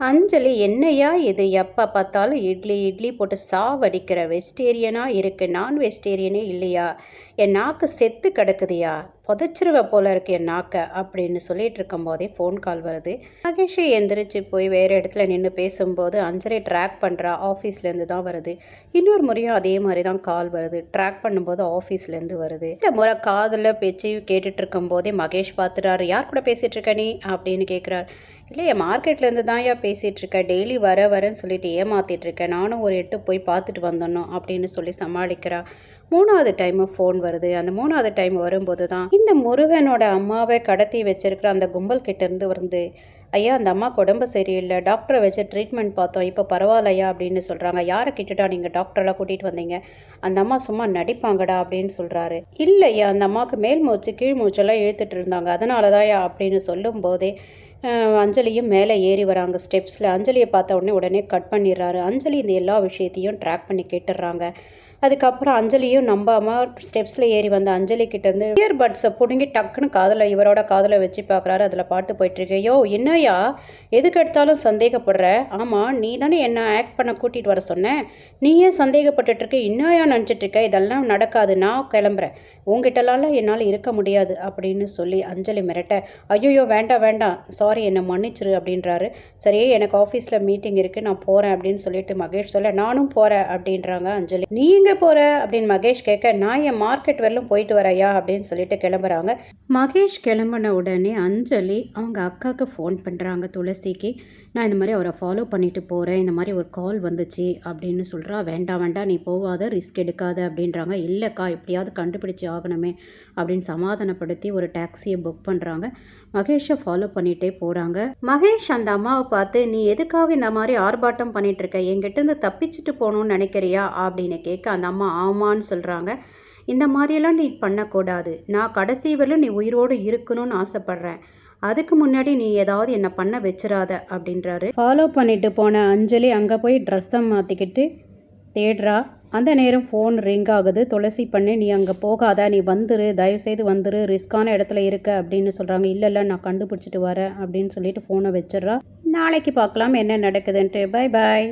அஞ்சலி என்னையா இது? எப்போ பார்த்தாலும் இட்லி இட்லி போட்டு சாவடிக்கிற வெஜிடேரியனாக இருக்குது நான் வெஜிடேரியனே இல்லையா? என் நாக்கு செத்து கிடக்குதுயா? புதைச்சிருவ போல இருக்கு என் நாக்கை அப்படின்னு சொல்லிட்டு இருக்கும்போதே ஃபோன் கால் வருது. மகேஷை எந்திரிச்சு போய் வேறு இடத்துல நின்று பேசும்போது அஞ்சரை ட்ராக் பண்ணுறா ஆஃபீஸ்லேருந்து தான் வருது. இன்னொரு முறையும் அதே மாதிரி தான் கால் வருது. ட்ராக் பண்ணும்போது ஆஃபீஸ்லேருந்து வருது. இந்த முறை காதில் பேச்சு கேட்டுட்டு இருக்கும்போதே மகேஷ் பார்த்துட்டாரு யார் கூட பேசிகிட்டு இருக்க நீ? அப்படின்னு கேட்குறாரு இல்லையா மார்க்கெட்லேருந்து தான் ஏன் பேசிகிட்டு இருக்க? டெய்லி வர வரேன்னு சொல்லிட்டு ஏமாத்திட்டு இருக்கேன் நானும் ஒரு எட்டு போய் பார்த்துட்டு வந்தணும் அப்படின்னு சொல்லி சமாளிக்கிறா. மூணாவது டைமு ஃபோன் வருது. அந்த மூணாவது டைம் வரும்போது தான் இந்த முருகனோட அம்மாவை கடத்தி வச்சிருக்கிற அந்த கும்பல் கிட்டேருந்து வந்து ஐயா அந்த அம்மாவுக்கு உடம்பு சரியில்லை. டாக்டரை வச்சு ட்ரீட்மெண்ட் பார்த்தோம். இப்போ பரவாயில்லையா? அப்படின்னு சொல்கிறாங்க யாரை கிட்டடா நீங்கள் டாக்டரெல்லாம் கூட்டிகிட்டு வந்தீங்க? அந்த அம்மா சும்மா நடிப்பாங்கடா அப்படின்னு சொல்கிறாரு இல்லையா அந்த அம்மாவுக்கு மேல் மூச்சு கீழ் மூச்செல்லாம் இழுத்துட்டு இருந்தாங்க. அதனால தான் அப்படின்னு சொல்லும் போதே அஞ்சலியும் மேலே ஏறி வராங்க. ஸ்டெப்ஸில் அஞ்சலியை பார்த்த உடனே உடனே கட் பண்ணிடுறாரு. அஞ்சலி இந்த எல்லா விஷயத்தையும் ட்ராக் பண்ணி கேட்டுடுறாங்க. அதுக்கப்புறம் அஞ்சலியும் நம்பாமல் ஸ்டெப்ஸில் ஏறி வந்த அஞ்சலி கிட்டேருந்து இயர்பட்ஸை பிடுங்கி டக்குன்னு காதில் இவரோட காதில் வச்சு பார்க்குறாரு அதில் பாட்டு போயிட்டுருக்கு. யோ என்னையா எதுக்கு எடுத்தாலும் சந்தேகப்படுற? ஆமாம் நீ தானே என்ன ஆக்ட் பண்ண கூட்டிகிட்டு வர சொன்னேன் நீ ஏன் சந்தேகப்பட்டுட்ருக்க இன்னையா நினச்சிட்ருக்க நினச்சிட்டு இருக்க இதெல்லாம் நடக்காது. நான் கிளம்புறேன். உங்ககிட்டலாம் என்னால் இருக்க முடியாது அப்படின்னு சொல்லி அஞ்சலி மிரட்ட ஐயோ வேண்டாம் வேண்டாம். சாரி என்னை மன்னிச்சிரு அப்படின்றாரு. சரி எனக்கு ஆஃபீஸில் மீட்டிங் இருக்குது நான் போகிறேன் அப்படின்னு சொல்லிட்டு மகேஷ் சொல்ல நானும் போகிறேன் அப்படின்றாங்க அஞ்சலி. நீங்கள் எங்கே போகிற அப்படின்னு மகேஷ் கேட்க நான் என் மார்க்கெட் வரலும் போயிட்டு வரையா அப்படின்னு சொல்லிட்டு கிளம்புறாங்க. மகேஷ் கிளம்பின உடனே அஞ்சலி அவங்க அக்காவுக்கு ஃபோன் பண்ணுறாங்க துளசிக்கு. நான் இந்த மாதிரி அவரை ஃபாலோ பண்ணிட்டு போகிறேன் இந்த மாதிரி ஒரு கால் வந்துச்சு அப்படின்னு சொல்கிறா வேண்டாம் வேண்டாம் நீ போகாத ரிஸ்க் எடுக்காத அப்படின்றாங்க. இல்லைக்கா எப்படியாவது கண்டுபிடிச்சி ஆகணுமே அப்படின்னு சமாதானப்படுத்தி ஒரு டாக்ஸியை புக் பண்ணுறாங்க மகேஷை ஃபாலோ பண்ணிகிட்டே போகிறாங்க மகேஷ் அந்த அம்மாவை பார்த்து நீ எதுக்காக இந்த மாதிரி ஆர்ப்பாட்டம் பண்ணிகிட்ருக்க இருக்க? என்கிட்டேருந்து தப்பிச்சுட்டு போகணும்னு நினைக்கிறியா? அப்படின்னு கேட்க அந்த அம்மா ஆமான்னு சொல்கிறாங்க இந்த மாதிரியெல்லாம் நீ பண்ணக்கூடாது. நான் கடைசி வரையிலும் நீ உயிரோடு இருக்கணும்னு ஆசைப்பட்றேன். அதுக்கு முன்னாடி நீ ஏதாவது என்னை பண்ண வச்சிடாத அப்படின்றாரு. ஃபாலோ பண்ணிட்டு போன அஞ்சலி அங்கே போய் ட்ரெஸ்ஸை மாற்றிக்கிட்டு தேடுறா. அந்த நேரம் ஃபோன் ரிங் ஆகுது. துளசி பண்ணி நீ அங்கே போகாத. நீ வந்துரு. தயவுசெய்து வந்துரு. ரிஸ்க்கான இடத்துல இருக்க அப்படின்னு சொல்கிறாங்க இல்லை இல்லை நான் கண்டுபிடிச்சிட்டு வரேன் அப்படின்னு சொல்லிட்டு ஃபோனை வச்சிடுறா. நாளைக்கு பார்க்கலாம் என்ன நடக்குதுன்ட்டு. Bye bye